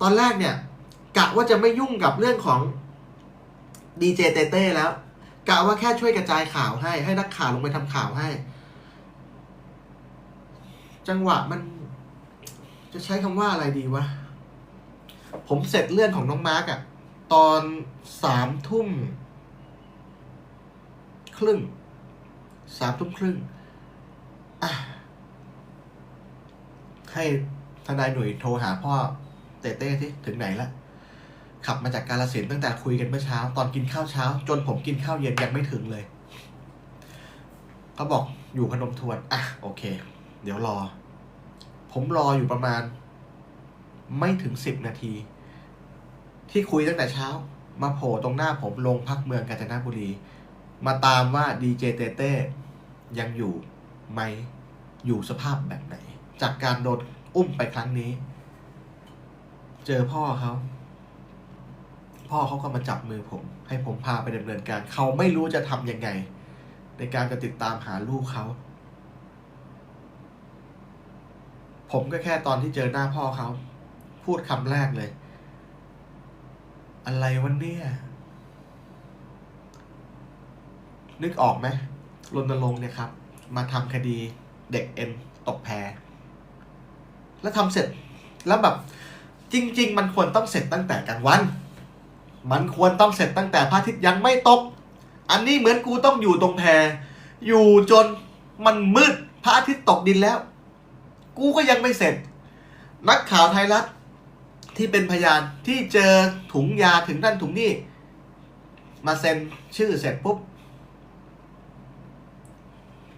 ตอนแรกเนี่ยกะว่าจะไม่ยุ่งกับเรื่องของดีเจเตเต้แล้วกะว่าแค่ช่วยกระจายข่าวให้ ให้นักข่าวลงไปทำข่าวให้ จังหวะมัน จะใช้คำว่าอะไรดีวะ ผมเสร็จเรื่องของน้องมาร์กอะตอนสามทุ่มครึ่งสามทุ่มครึ่งอะให้ทนายหนุ่ยโทรหาพ่อ เต้เต้ที่ถึงไหนละขับมาจากกาลสินตั้งแต่คุยกันเมื่อเช้า ตอนกินข้าวเช้า จนผมกินข้าวเย็นยังไม่ถึงเลยเขาบอกอยู่พนมทวนอะโอเค เดี๋ยวรอ ผมรออยู่ประมาณ ไม่ถึงสิบนาที ที่คุยตั้งแต่เช้า มาโผล่ตรงหน้าผมลงพักเมืองกาญจนบุรี มาตามว่าดีเจเต้เต้ยังอยู่ไหมอยู่สภาพแบบไหน จากการโดนอุ้มไปครั้งนี้ เจอพ่อเขา พ่อเขาก็มาจับมือผม ให้ผมพาไปดำเนินการ เขาไม่รู้จะทำยังไง ในการจะติดตามหาลูกเขา ผมก็แค่ตอนที่เจอหน้าพ่อเขา พูดคำแรกเลย อะไรวันเนี้ยนึกออกไหมรณรงค์เนี่ยครับ มาทำคดีเด็กเอ็นตกแพแล้วทำเสร็จแล้วแบบ จริง ๆ มันควรต้องเสร็จตั้งแต่กลางวัน มันควรต้องเสร็จตั้งแต่พระอาทิตย์ยังไม่ตก อันนี้เหมือนกูต้องอยู่ตรงแพอยู่จนมันมืดพระอาทิตย์ตกดินแล้ว กูก็ยังไม่เสร็จ นักข่าวไทยรัฐที่เป็นพยานที่เจอถุงยาถึงนั่นถุงนี่มาเซ็นชื่อเสร็จปุ๊บ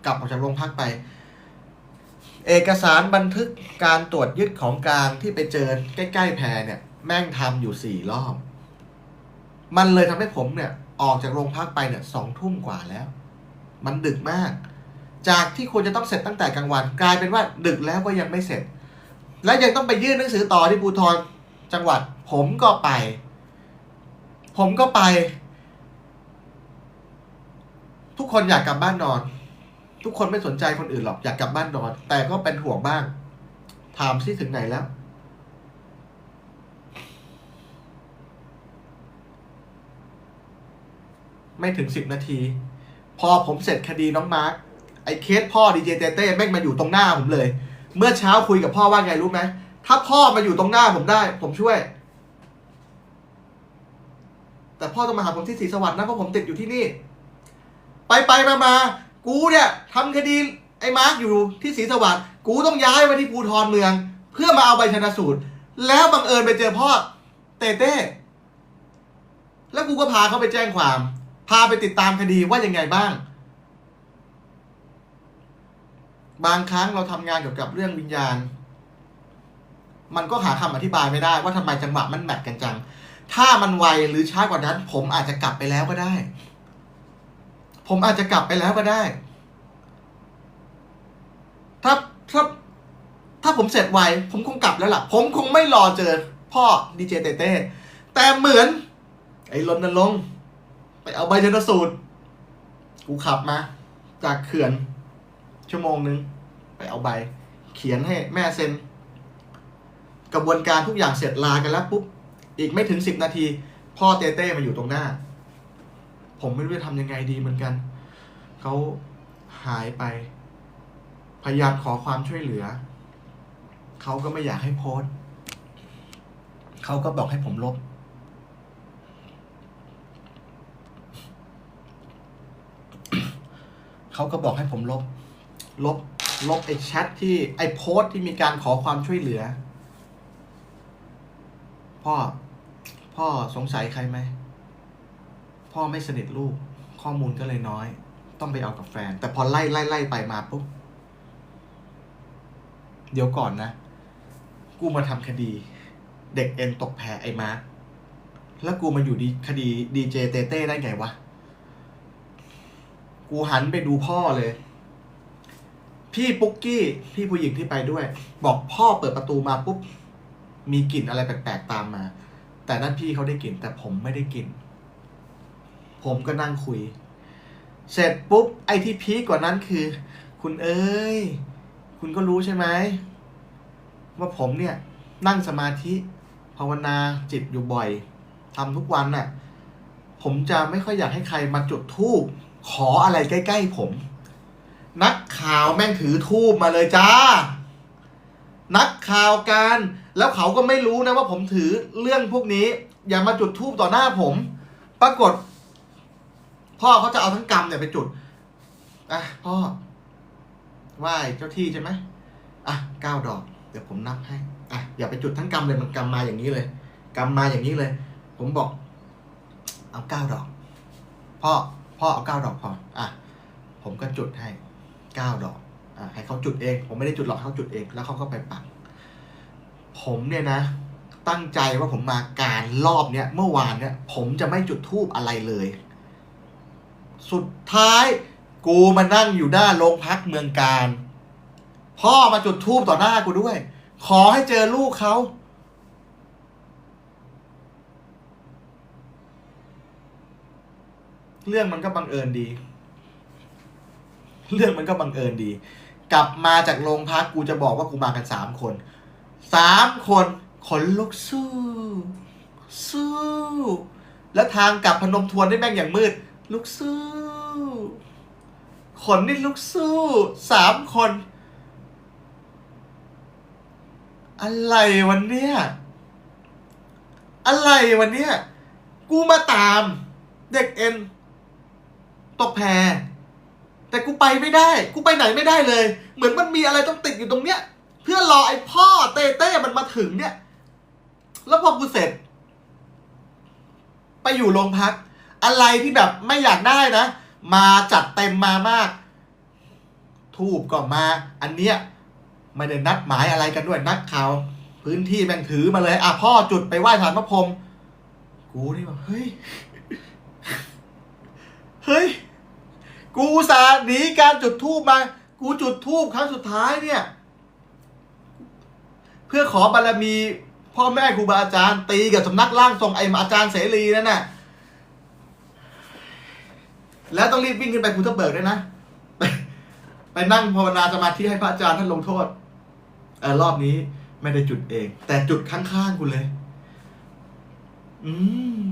กลับออกจากโรงพักไป เอกสารบันทึกการตรวจยึดของกลางที่ไปเจอใกล้ ๆ แพรเนี่ย แม่งทำอยู่สี่รอบ มันเลยทำให้ผมเนี่ยออกจากโรงพักไปเนี่ยสองทุ่มกว่าแล้ว มันดึกมาก จากที่ควรจะต้องเสร็จตั้งแต่กลางวัน กลายเป็นว่าดึกแล้วก็ยังไม่เสร็จ และยังต้องไปยื่นหนังสือต่อที่ภูธรจังหวัด ผมก็ไป ผมก็ไป ทุกคนอยากกลับบ้านนอน ทุกคนไม่สนใจคนอื่นหรอกอยากกลับบ้านนอน แต่ก็เป็นห่วงบ้าง ถามซิถึงไหนแล้ว ไม่ถึงสิบนาที พอผมเสร็จคดีน้องมาร์คไอ้เคสพ่อดีเจเต้เต้แม่งมาอยู่ตรงหน้าผมเลย เมื่อเช้าคุยกับพ่อว่าไงรู้ไหมถ้าพ่อมาอยู่ตรงหน้าผมได้ ผมช่วย แต่พ่อต้องมาหาผมที่ศรีสวรรค์นะเพราะผมติดอยู่ที่นี่ ไปไปมามา กูเนี่ยทำคดีไอ้มาร์กอยู่ที่ศรีสวรรค์กูต้องย้ายมาที่ภูทรเมือง เพื่อมาเอาใบชนะสูตร แล้วบังเอิญไปเจอพ่อเต้เต้แล้วกูก็พาเขาไปแจ้งความ พาไปติดตามคดีว่ายังไงบ้าง บางครั้งเราทำงานเกี่ยวกับเรื่องวิญญาณ มันก็หาคำอธิบายไม่ได้ว่าทำไมจังหวะมันแมทกันจัง ถ้ามันไวหรือช้ากว่านั้น ผมอาจจะกลับไปแล้วก็ได้ ผมอาจจะกลับไปแล้วก็ได้ ถ้าถ้าถ้าผมเสร็จไว ผมคงกลับแล้วล่ะ ผมคงไม่รอเจอ พ่อดีเจเต้เต้แต่เหมือน ไอ้รณรงค์ไปเอาใบชนสูตร กูขับมา จากเขื่อน ชั่วโมงนึง ไปเอาใบ เขียนให้แม่เซ็น กระบวนการทุกอย่างเสร็จลากันแล้วปุ๊บ อีกไม่ถึงสิบนาที พ่อเต้เต้มาอยู่ตรงหน้า ผมไม่รู้จะทำยังไงดีเหมือนกัน เขาหายไป พยายามขอความช่วยเหลือ เขาก็ไม่อยากให้โพสต์ เขาก็บอกให้ผมลบ เขาก็บอกให้ผมลบ ลบ ลบไอ้แชทที่ไอ้โพสต์ที่มีการขอความช่วยเหลือ พ่อ พ่อสงสัยใครไหม พ่อไม่สนิทลูก ข้อมูลก็เลยน้อย ต้องไปเอากับแฟน แต่พอไล่ไล่ไล่ไปมาปุ๊บเดี๋ยวก่อนนะ กูมาทำคดี เด็กเอ็นตกแพไอ้มาร์คแล้วกูมาอยู่ดีคดีดีเจเต้เต้ได้ไงวะ กูหันไปดูพ่อเลย พี่ปุ๊กกี้ พี่ผู้หญิงที่ไปด้วย บอกพ่อเปิดประตูมาปุ๊บ มีกลิ่นอะไรแปลกๆตามมา แต่นั่นพี่เขาได้กลิ่นแต่ผมไม่ได้กลิ่น ผมก็นั่งคุย เสร็จปุ๊บไอที่พีคกว่านั้นคือ คุณเอ้ย คุณก็รู้ใช่ไหมว่าผมเนี่ยนั่งสมาธิภาวนาจิตอยู่บ่อยทำทุกวันน่ะ ผมจะไม่ค่อยอยากให้ใครมาจุดทูบขออะไรใกล้ ๆ ผม นักข่าวแม่งถือทูบมาเลยจ้า นักข่าวการแล้วเขาก็ไม่รู้นะว่าผมถือเรื่องพวกนี้ อย่ามาจุดทูบต่อหน้าผม ปรากฏ พ่อเขาจะเอาทั้งกรรมเนี่ยไปจุดอะพ่อไหว้เจ้าที่ใช่ไหมอะเก้าดอก เดี๋ยวผมนับให้อะอย่าไปจุดทั้งกรรมเลยมันกรรมมาอย่างนี้เลย กรรมมาอย่างนี้เลย ผมบอก เอาเก้าดอก พ่อพ่อเอาเก้าดอกพออะผมก็จุดให้เก้าดอกอะให้เขาจุดเอง ผมไม่ได้จุดหรอกเขาจุดเองแล้วเขาก็ไปปักผมเนี่ยนะ ตั้งใจว่าผมมาการรอบเนี้ยเมื่อวานเนี่ยผมจะไม่จุดทูบอะไรเลย สุดท้ายกูมานั่งอยู่หน้าโรงพักเมืองการ พ่อมาจุดทูบต่อหน้ากูด้วย ขอให้เจอลูกเขา เรื่องมันก็บังเอิญดี เรื่องมันก็บังเอิญดี กลับมาจากโรงพักกูจะบอกว่ากูมากันสามคนสามคนขนลุกสู้ สู้ แล้วทางกลับพนมทวนได้แม่งอย่างมืด ลุกสู้ ขนนี่ลุกสู้สามคน อะไรวันเนี้ยอะไรวันเนี้ยกูมาตาม เด็กเอ็นตกแพรแต่กูไปไม่ได้ กูไปไหนไม่ได้เลย เหมือนมันมีอะไรต้องติดอยู่ตรงเนี้ย เพื่อรอไอ้พ่อเต้เต้มันมาถึงเนี่ย แล้วพอกูเสร็จ ไปอยู่โรงพัก อะไรที่แบบไม่อยากได้นะ มาจัดเต็มมามาก ทูบก็มา อันเนี้ยไม่ได้นัดหมายอะไรกันด้วยนักข่าวพื้นที่แม่งถือมาเลย อะพ่อจุดไปไหว้ฐานพระพรหมกูนี่แบบเฮ้ย เฮ้ย กูสาห์หนีการจุดทูบมา กูจุดทูบครั้งสุดท้ายเนี่ย เพื่อขอบารมีพ่อแม่ครูบาอาจารย์ตีกับสำนักล่างทรงไอ้อาจารย์เสรีนั่นน่ะ แล้วต้องรีบวิ่งขึ้นไปภูทับเบิกด้วยนะไปไปนั่งภาวนาสมาธิให้พระอาจารย์ท่านลงโทษเออรอบนี้ไม่ได้จุดเอง แต่จุดข้างๆกูเลย อืม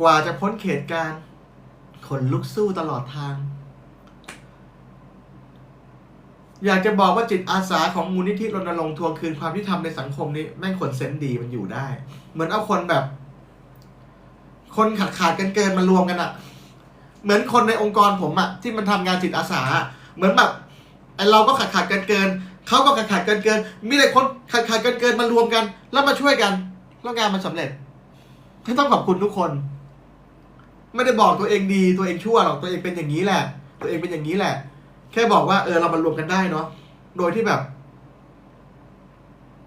กว่าจะพ้นเขตการขนลุกสู้ตลอดทาง อยากจะบอกว่าจิตอาสาของมูลนิธิรณรงค์ทวงคืนความยุติธรรมในสังคมนี้ แม่งคนเซนดีมันอยู่ได้ เหมือนเอาคนแบบ คนขาดขาดกันเกินมารวมกันอะเหมือนคนในองค์กรผมอะที่มันทำงานจิตอาสา เหมือนแบบไอเราก็ขาดขาดกันเกินเขาก็ขาดขาดกันเกิน มีแต่คนขาดขาดกันเกินมารวมกัน แล้วมาช่วยกันแล้วงานมันสำเร็จให้ต้องขอบคุณทุกคน ไม่ได้บอกตัวเองดีตัวเองชั่วหรอกตัวเองเป็นอย่างนี้แหละ ตัวเองเป็นอย่างนี้แหละ แค่บอกว่าเออเรามารวมกันได้เนาะโดยที่แบบ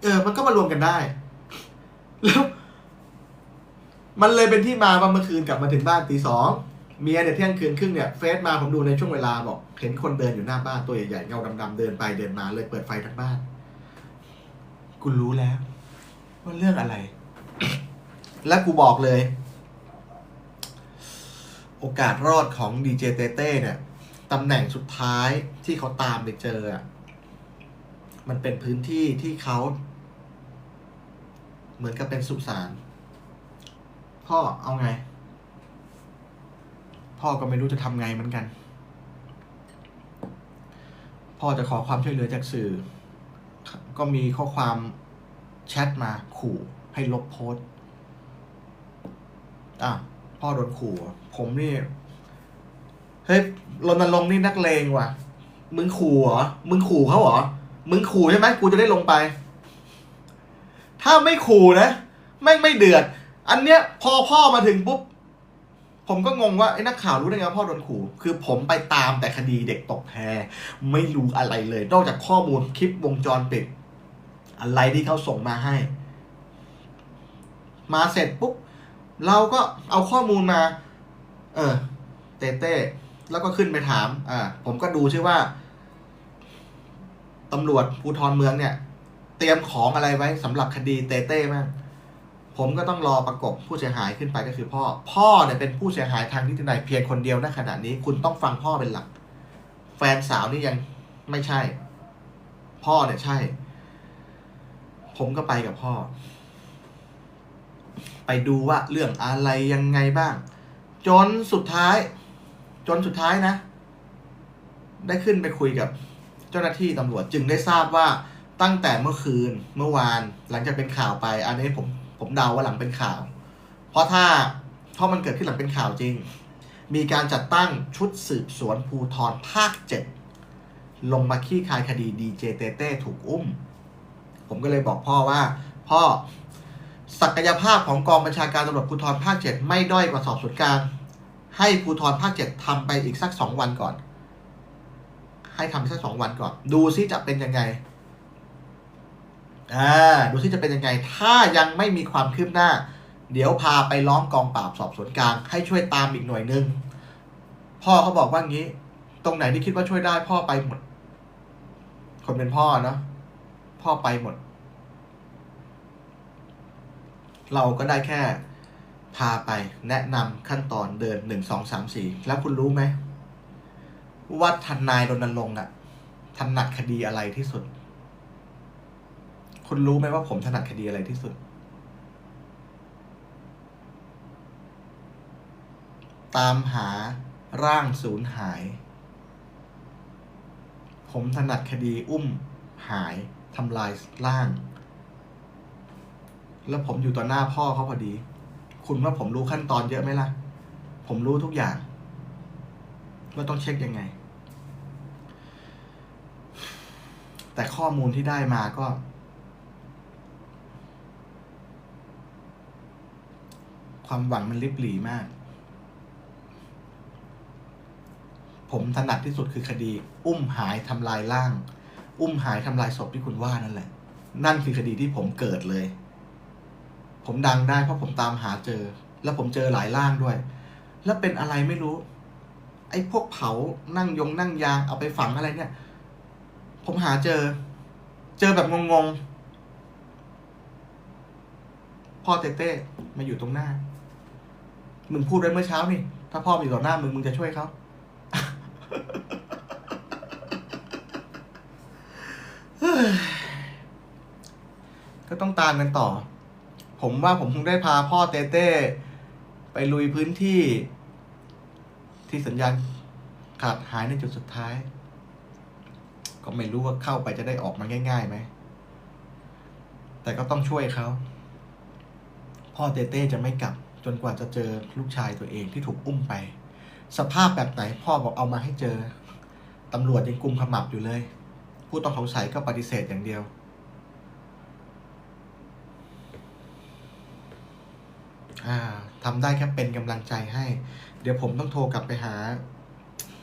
เออ มันก็มารวมกันได้ แล้ว มันเลยเป็นที่มาว่าเมื่อคืนกลับมาถึงบ้านตีสองเมียเนี่ยเที่ยงคืนครึ่งเนี่ยเฟซมาผมดูในช่วงเวลาบอกเห็นคนเดินอยู่หน้าบ้านตัวใหญ่ๆเงาดำๆเดินไปเดินมาเลยเปิดไฟทั้งบ้านกูรู้แล้ว ว่าเรื่องอะไร และกูบอกเลย โอกาสรอดของดีเจเต้เต้เนี่ยตำแหน่งสุดท้ายที่เขาตามไปเจออะมันเป็นพื้นที่ที่เขา เหมือนกับเป็นสุสาน พ่อเอาไง พ่อก็ไม่รู้จะทำไงเหมือนกัน พ่อจะขอความช่วยเหลือจากสื่อ ก็มีข้อความแชทมาขู่ให้ลบโพสอะพ่อโดนขู่ผมนี่ เฮ้ยรณรงค์นี่นักเลงว่ะ มึงขู่เหรอ มึงขู่เขาเหรอ มึงขู่ใช่ไหมกูจะได้ลงไป ถ้าไม่ขู่นะ แม่งไม่เดือด อันเนี้ยพอพ่อมาถึงปุ๊บผมก็งงว่าไอ้นักข่าวรู้ได้ไงว่าพ่อโดนขู่ คือผมไปตามแต่คดีเด็กตกแพไม่รู้อะไรเลย นอกจากข้อมูลคลิปวงจรปิด อะไรที่เขาส่งมาให้ มาเสร็จปุ๊บ เราก็เอาข้อมูลมา เออ เต้เต้แล้วก็ขึ้นไปถาม อ่า ผมก็ดูชื่อว่าตำรวจภูธรเมืองเนี่ย เตรียมของอะไรไว้สำหรับคดีเต้เต้มาก ผมก็ต้องรอประกบผู้เสียหายขึ้นไปก็คือพ่อ พ่อเนี่ยเป็นผู้เสียหายทางนิตินัยเพียงคนเดียวณขณะนี้ คุณต้องฟังพ่อเป็นหลัก แฟนสาวนี่ยังไม่ใช่ พ่อเนี่ยใช่ ผมก็ไปกับพ่อ ไปดูว่าเรื่องอะไรยังไงบ้าง จนสุดท้าย จนสุดท้ายนะ ได้ขึ้นไปคุยกับเจ้าหน้าที่ตำรวจจึงได้ทราบว่าตั้งแต่เมื่อคืนเมื่อวาน หลังจากเป็นข่าวไป อันนี้ผม ผมเดาว่าหลังเป็นข่าว เพราะถ้าเพราะมันเกิดขึ้นหลังเป็นข่าวจริง มีการจัดตั้งชุดสืบสวนภูทรภาคเจ็ดลงมาขี้คายคดีดีเจเต้เต้ถูกอุ้ม ผมก็เลยบอกพ่อว่า พ่อศักยภาพของกองบัญชาการตำรวจภูธรภาคเจ็ดไม่ด้อยกว่าสอบสวนกลาง ให้ภูธรภาคเจ็ดทำไปอีกสักสองวันก่อน ให้ทำไปสักสองวันก่อน ดูซิจะเป็นยังไง อ่าดูซิจะเป็นยังไง ถ้ายังไม่มีความคืบหน้า เดี๋ยวพาไปร้องกองปราบสอบสวนกลาง ให้ช่วยตามอีกหน่วยหนึ่งพ่อเขาบอกว่างี้ ตรงไหนที่คิดว่าช่วยได้พ่อไปหมด คนเป็นพ่อเนาะพ่อไปหมด เราก็ได้แค่พาไปแนะนำขั้นตอนเดินหนึ่งสองสามสี่แล้วคุณรู้ไหมว่าทนายรณรงค์อะถนัดคดีอะไรที่สุด คุณรู้ไหมว่าผมถนัดคดีอะไรที่สุด ตามหาร่างสูญหาย ผมถนัดคดีอุ้มหายทำลายร่าง แล้วผมอยู่ต่อหน้าพ่อเขาพอดี คุณว่าผมรู้ขั้นตอนเยอะไหมล่ะ ผมรู้ทุกอย่าง ว่าต้องเช็คยังไง แต่ข้อมูลที่ได้มาก็ ความหวังมันลิบหลีมาก ผมถนัดที่สุดคือคดี อุ้มหายทำลายร่าง อุ้มหายทำลายศพที่คุณว่านั่นแหละ นั่นคือคดีที่ผมเกิดเลย ผมดังได้เพราะผมตามหาเจอ แล้วผมเจอหลายร่างด้วย แล้วเป็นอะไรไม่รู้ ไอ้พวกเผานั่งยงนั่งยางเอาไปฝังอะไรเนี่ย ผมหาเจอ เจอแบบงงๆพ่อเต้เต้มาอยู่ตรงหน้า มึงพูดไว้เมื่อเช้านี่ ถ้าพ่ออยู่ต่อหน้ามึง มึงจะช่วยเขาก็ต้องตามกันต่อ ผมว่าผมคงได้พาพ่อเต้เต้ไปลุยพื้นที่ ที่สัญญาณขาดหายในจุดสุดท้าย ก็ไม่รู้ว่าเข้าไปจะได้ออกมาง่ายๆไหม แต่ก็ต้องช่วยเขา พ่อเต้เต้จะไม่กลับ จนกว่าจะเจอลูกชายตัวเองที่ถูกอุ้มไป สภาพแบบไหนพ่อบอกเอามาให้เจอตำรวจยังกุมขมับอยู่เลย ผู้ต้องสงสัยก็ปฏิเสธอย่างเดียว ทำได้แค่เป็นกำลังใจให้ เดี๋ยวผมต้องโทรกลับไปหา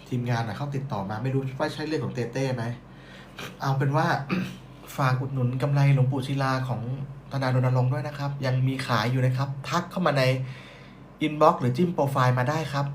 ทีมงานนะเขาติดต่อมาไม่รู้ว่าใช่เรื่องของเต้เต้ไหม เอาเป็นว่าฝากอุดหนุนกำไรหลวงปู่ศิลาของ ธนาโดนรงค์ด้วยนะครับ ยังมีขายอยู่นะครับ ทักเข้ามาในอินบ็อกซ์หรือจิ้มโปรไฟล์มาได้ครับ